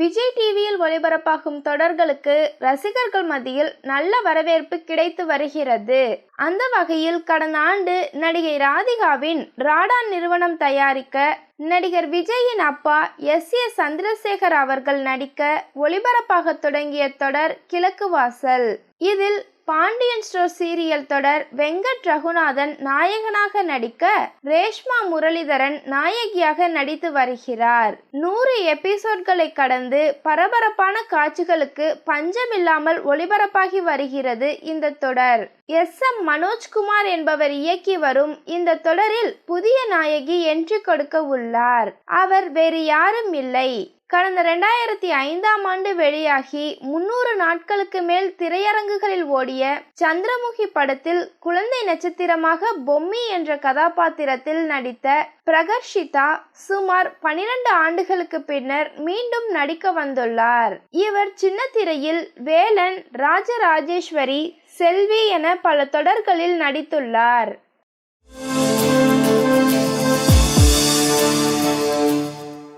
விஜய் டிவியில் ஒளிபரப்பாகும் தொடர்களுக்கு ரசிகர்கள் மத்தியில் நல்ல வரவேற்பு கிடைத்து வருகிறது. அந்த வகையில் கடந்த ஆண்டு நடிகை ராதிகாவின் ராடான் நிறுவனம் தயாரிக்க நடிகர் விஜயின் அப்பா எஸ். ஏ. சந்திரசேகர் அவர்கள் நடிக்க ஒளிபரப்பாக தொடங்கிய தொடர் கிழக்கு வாசல். இதில் பாண்டியன் ஸ்டோர் சீரியல் தொடர் வெங்கட் ரகுநாதன் நாயகனாக நடிக்க ரேஷ்மா முரளிதரன் நாயகியாக நடித்து வருகிறார். நூறு எபிசோட்களை கடந்து பரபரப்பான காட்சிகளுக்கு பஞ்சமில்லாமல் ஒளிபரப்பாகி வருகிறது இந்த தொடர். எஸ். எம். மனோஜ்குமார் என்பவர் இயக்கி வரும் இந்த தொடரில் புதிய நாயகி என்ட்ரி கொடுக்க உள்ளார். அவர் வேறு யாரும் இல்லை. கடந்த ரெண்டாயிரத்தி ஐந்தாம் ஆண்டு வெளியாகி முன்னூறு நாட்களுக்கு மேல் திரையரங்குகளில் ஓடிய சந்திரமுகி படத்தில் குழந்தை நட்சத்திரமாக பொம்மி என்ற கதாபாத்திரத்தில் நடித்த பிரகர்ஷிதா சுமார் பனிரெண்டு ஆண்டுகளுக்கு பின்னர் மீண்டும் நடிக்க வந்துள்ளார். இவர் சின்ன திரையில் வேலன் ராஜராஜேஸ்வரி செல்வி என பல தொடர்களில் நடித்துள்ளார்.